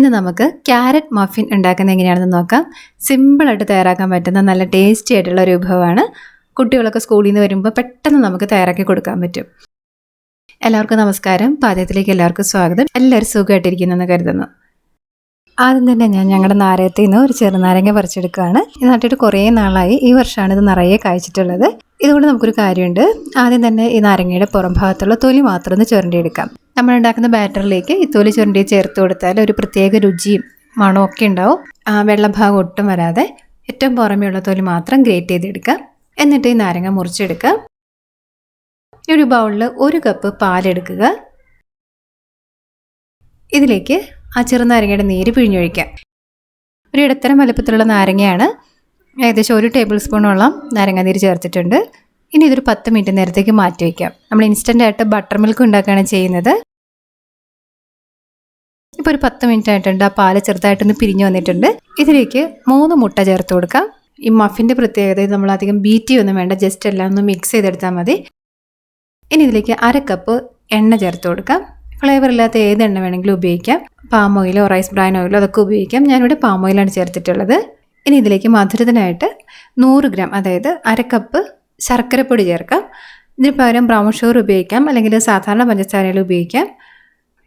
ഇന്ന് നമുക്ക് carrot muffin ഉണ്ടാക്കുന്നത് എങ്ങനെയാണെന്ന് നോക്കാം. സിമ്പിളായിട്ട് തയ്യാറാക്കാൻ പറ്റുന്ന നല്ല ടേസ്റ്റി ആയിട്ടുള്ള ഒരു വിഭവമാണ്. കുട്ടികളൊക്കെ സ്കൂളിൽ നിന്ന് വരുമ്പോൾ പെട്ടെന്ന് നമുക്ക് തയ്യാറാക്കി കൊടുക്കാൻ പറ്റും. എല്ലാവർക്കും നമസ്കാരം. പാചകത്തിലേക്ക് എല്ലാവർക്കും സ്വാഗതം. എല്ലാവരും സുഖമായിട്ടിരിക്കുന്നെന്ന് കരുതുന്നു. ആദ്യം തന്നെ ഞാൻ ഞങ്ങളുടെ നാരകത്തിൽ നിന്ന് ഒരു ചെറുനാരങ്ങ പറിച്ചെടുക്കുകയാണ്. ഇത് നട്ടിട്ട് കുറേ നാളായി. ഈ വർഷമാണ് ഇത് നിറയെ കഴിച്ചിട്ടുള്ളത് ഇതുകൊണ്ട് നമുക്കൊരു കാര്യമുണ്ട്. ആദ്യം തന്നെ ഈ നാരങ്ങയുടെ പുറം ഭാഗത്തുള്ള തൊലി മാത്രം ഒന്ന് ചുരണ്ടിയെടുക്കാം. നമ്മൾ ഉണ്ടാക്കുന്ന ബാറ്ററിലേക്ക് ഈ തൊലി ചുരണ്ടി ചേർത്ത് കൊടുത്താൽ ഒരു പ്രത്യേക രുചിയും ഒക്കെ ഉണ്ടാവും. ആ വെള്ളഭാഗം ഒട്ടും വരാതെ ഏറ്റവും പുറമെയുള്ള തൊലി മാത്രം ഗ്രേറ്റ് ചെയ്തെടുക്കുക. എന്നിട്ട് ഈ നാരങ്ങ മുറിച്ചെടുക്കുക. ഈ ഒരു ബൗളിൽ ഒരു കപ്പ് പാലെടുക്കുക ഇതിലേക്ക് ആ ചെറുനാരങ്ങയുടെ നീര് പിഴിഞ്ഞൊഴിക്കാം ഒരു ഇടത്തരം വലുപ്പത്തിലുള്ള നാരങ്ങയാണ്. ഏകദേശം ഒരു ടേബിൾ സ്പൂണോളം നാരങ്ങ നീര് ചേർത്തിട്ടുണ്ട്. ഇനി ഇതൊരു പത്ത് മിനിറ്റ് നേരത്തേക്ക് മാറ്റി വയ്ക്കാം. നമ്മൾ ഇൻസ്റ്റന്റ് ആയിട്ട് ബട്ടർ മിൽക്ക് ഉണ്ടാക്കുകയാണ് ചെയ്യുന്നത്. ഇപ്പോൾ ഒരു പത്ത് മിനിറ്റ് ആയിട്ടുണ്ട്. ആ പാൽ ചെറുതായിട്ടൊന്ന് പിരിഞ്ഞു വന്നിട്ടുണ്ട്. ഇതിലേക്ക് മൂന്ന് മുട്ട ചേർത്ത് കൊടുക്കാം. ഈ മഫിന്റെ പ്രത്യേകത നമ്മൾ അധികം ബീറ്റി ഒന്നും വേണ്ട. ജസ്റ്റ് എല്ലാം ഒന്ന് മിക്സ് ചെയ്തെടുത്താൽ മതി. ഇനി ഇതിലേക്ക് അര കപ്പ് എണ്ണ ചേർത്ത് കൊടുക്കാം. ഫ്ലേവർ ഇല്ലാത്ത ഏത് എണ്ണ വേണമെങ്കിലും ഉപയോഗിക്കാം. പാം ഓയിലോ റൈസ് ബ്രാൻ ഓയിലോ അതൊക്കെ ഉപയോഗിക്കാം. ഞാനിവിടെ പാം ഓയിലാണ് ചേർത്തിട്ടുള്ളത്. ഇനി ഇതിലേക്ക് മധുരത്തിനായിട്ട് നൂറ് ഗ്രാം അതായത് അര കപ്പ് ശർക്കരപ്പൊടി ചേർക്കാം. ഇതിന് പകരം ബ്രൗൺ ഷുഗർ ഉപയോഗിക്കാം. അല്ലെങ്കിൽ സാധാരണ പഞ്ചസാരയിൽ ഉപയോഗിക്കാം.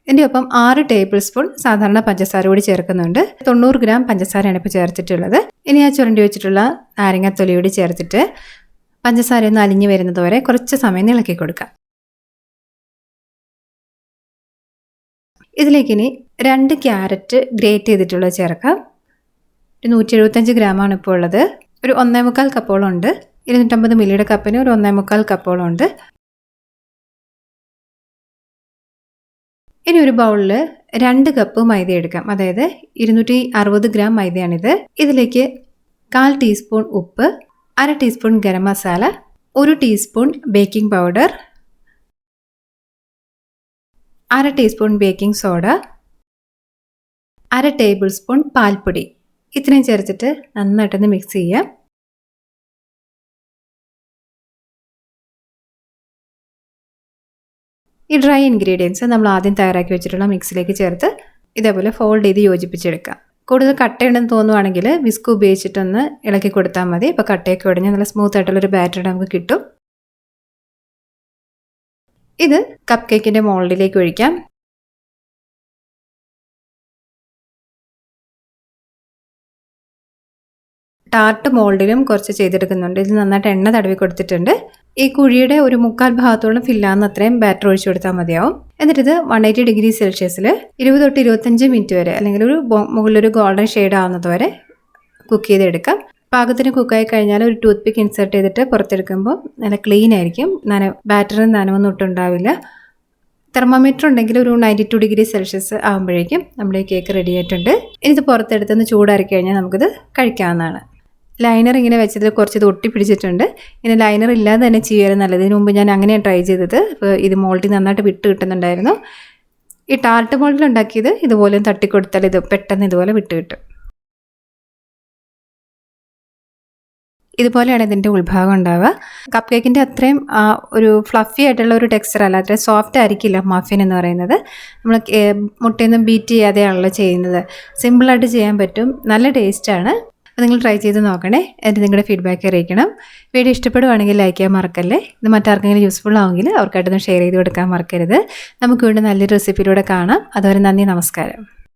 ഇതിന്റെ ഒപ്പം ആറ് ടേബിൾ സ്പൂൺ സാധാരണ പഞ്ചസാര കൂടി ചേർക്കുന്നുണ്ട്. തൊണ്ണൂറ് ഗ്രാം പഞ്ചസാരയാണ് ഇപ്പോൾ ചേർത്തിട്ടുള്ളത്. ഇനി ആ ചുരണ്ടി വെച്ചിട്ടുള്ള നാരങ്ങത്തൊലി കൂടി ചേർത്തിട്ട് പഞ്ചസാര ഒന്ന് അലിഞ്ഞു വരുന്നതുവരെ കുറച്ച് സമയം ഇളക്കി കൊടുക്കാം. ഇതിലേക്കിനി രണ്ട് ക്യാരറ്റ് ഗ്രേറ്റ് ചെയ്തിട്ടുള്ളത് ചേർക്കാം. ഒരു നൂറ്റി എഴുപത്തഞ്ച് ഗ്രാമാണ് ഇപ്പോൾ ഉള്ളത്. ഒരു ഒന്നേ മുക്കാൽ കപ്പോളം ഉണ്ട്. ഇരുന്നൂറ്റമ്പത് മില്ലിയുടെ കപ്പിന് ഒരു ഒന്നേ മുക്കാൽ കപ്പോളം ഉണ്ട്. ഇനി ഒരു ബൗളിൽ രണ്ട് കപ്പ് മൈദ എടുക്കാം. അതായത് ഇരുന്നൂറ്റി അറുപത് ഗ്രാം മൈദയാണിത്. ഇതിലേക്ക് കാൽ ടീസ്പൂൺ ഉപ്പ് അര ടീസ്പൂൺ ഗരം മസാല ഒരു ടീസ്പൂൺ ബേക്കിംഗ് പൗഡർ അര ടീസ്പൂൺ ബേക്കിംഗ് സോഡ അര ടേബിൾ സ്പൂൺ പാൽപ്പൊടി. ഇത്രയും ചേർത്തിട്ട് നന്നായിട്ടൊന്ന് മിക്സ് ചെയ്യാം. ഈ ഡ്രൈ ഇൻഗ്രീഡിയൻസ് നമ്മൾ ആദ്യം തയ്യാറാക്കി വെച്ചിട്ടുള്ള മിക്സിലേക്ക് ചേർത്ത് ഇതേപോലെ ഫോൾഡ് ചെയ്ത് യോജിപ്പിച്ചെടുക്കാം. കൂടുതൽ കട്ടയുണ്ടെന്ന് തോന്നുവാണെങ്കിൽ വിസ്ക് ഉപയോഗിച്ചിട്ടൊന്ന് ഇളക്കി കൊടുത്താൽ മതി. ഇപ്പോൾ കട്ടയൊക്കെ ഉടഞ്ഞ് നല്ല സ്മൂത്ത് ആയിട്ടുള്ളൊരു ബാറ്റർ നമുക്ക് കിട്ടും. ഇത് കപ്പ് കേക്കിന്റെ മോൾഡിലേക്ക് ഒഴിക്കാം. ടാർട്ട് മോൾഡിലും കുറച്ച് ചെയ്തെടുക്കുന്നുണ്ട്. ഇത് നന്നായിട്ട് എണ്ണ തടവി കൊടുത്തിട്ടുണ്ട്. ഈ കുഴിയുടെ ഒരു മുക്കാൽ ഭാഗത്തോളം ഫില്ലാന്ന് അത്രയും ബാറ്റർ ഒഴിച്ചു കൊടുത്താൽ മതിയാവും. എന്നിട്ട് ഇത് വൺ എയ്റ്റി ഡിഗ്രി സെൽഷ്യസിൽ ഇരുപത് തൊട്ട് ഇരുപത്തഞ്ച് മിനിറ്റ് വരെ അല്ലെങ്കിൽ ഒരു മുകളിലൊരു ഗോൾഡൻ ഷെയ്ഡ് ആവുന്നത് വരെ കുക്ക് ചെയ്തെടുക്കാം. പാകത്തിന് കുക്കായി കഴിഞ്ഞാൽ ഒരു ടൂത്ത് പിക്ക് ഇൻസേർട്ട് ചെയ്തിട്ട് പുറത്തെടുക്കുമ്പോൾ നല്ല ക്ലീൻ ആയിരിക്കും. നന ബാറ്ററിന് നനവൊന്നും ഒട്ടുണ്ടാവില്ല തെർമോമീറ്റർ ഉണ്ടെങ്കിൽ ഒരു നയന്റി ടു ഡിഗ്രി സെൽഷ്യസ് ആകുമ്പോഴേക്കും നമ്മുടെ ഈ കേക്ക് റെഡി ആയിട്ടുണ്ട്. ഇനി ഇത് പുറത്തെടുത്തൊന്ന് ചൂടാക്കി കഴിഞ്ഞാൽ നമുക്കിത് കഴിക്കാവുന്നതാണ്. ലൈനർ ഇങ്ങനെ വെച്ചതിൽ കുറച്ച് ഇത് ഒട്ടിപ്പിടിച്ചിട്ടുണ്ട്. ഇങ്ങനെ ലൈനർ ഇല്ലാതെ തന്നെ ചെയ്യാൻ നല്ലത്. ഇതിന് മുമ്പ് ഞാൻ അങ്ങനെയാണ് ട്രൈ ചെയ്തത്. ഇത് മോൾഡിൽ നന്നായിട്ട് വിട്ട് കിട്ടുന്നുണ്ടായിരുന്നു. ഈ ടാർട്ട് മോൾഡിൽ ഉണ്ടാക്കിയത് ഇതുപോലെ തട്ടിക്കൊടുത്താൽ ഇത് പെട്ടെന്ന് ഇതുപോലെ വിട്ട് കിട്ടും. ഇതുപോലെയാണ് ഇതിന്റെ ഉത്ഭാഗം ഉണ്ടാവുക. കപ്പ് കേക്കിന്റെ അത്രയും ഒരു ഫ്ലഫി ആയിട്ടുള്ള ഒരു ടെക്സ്ചർ അല്ല. അത്രയും സോഫ്റ്റ് ആയിരിക്കില്ല മഫിൻ എന്ന് പറയുന്നത്. നമ്മൾ മുട്ടയൊന്നും ബീറ്റ് ചെയ്യാതെയാണല്ലോ ചെയ്യുന്നത്. സിമ്പിളായിട്ട് ചെയ്യാൻ പറ്റും. നല്ല ടേസ്റ്റാണ് നിങ്ങൾ ട്രൈ ചെയ്ത് നോക്കണേ. എന്നിട്ട് നിങ്ങളുടെ ഫീഡ്ബാക്ക് അറിയിക്കണം. വീഡിയോ ഇഷ്ടപ്പെടുവാണെങ്കിൽ ലൈക്ക് ചെയ്യാൻ മറക്കല്ലേ? ഇത് മറ്റാർക്കെങ്കിലും യൂസ്ഫുൾ ആവുമെങ്കിൽ അവർക്കായിട്ടൊന്ന് ഷെയർ ചെയ്ത് കൊടുക്കാൻ മറക്കരുത്. നമുക്ക് വീണ്ടും നല്ലൊരു റെസിപ്പിയിലൂടെ കാണാം. അതുവരെ നന്ദി നമസ്കാരം.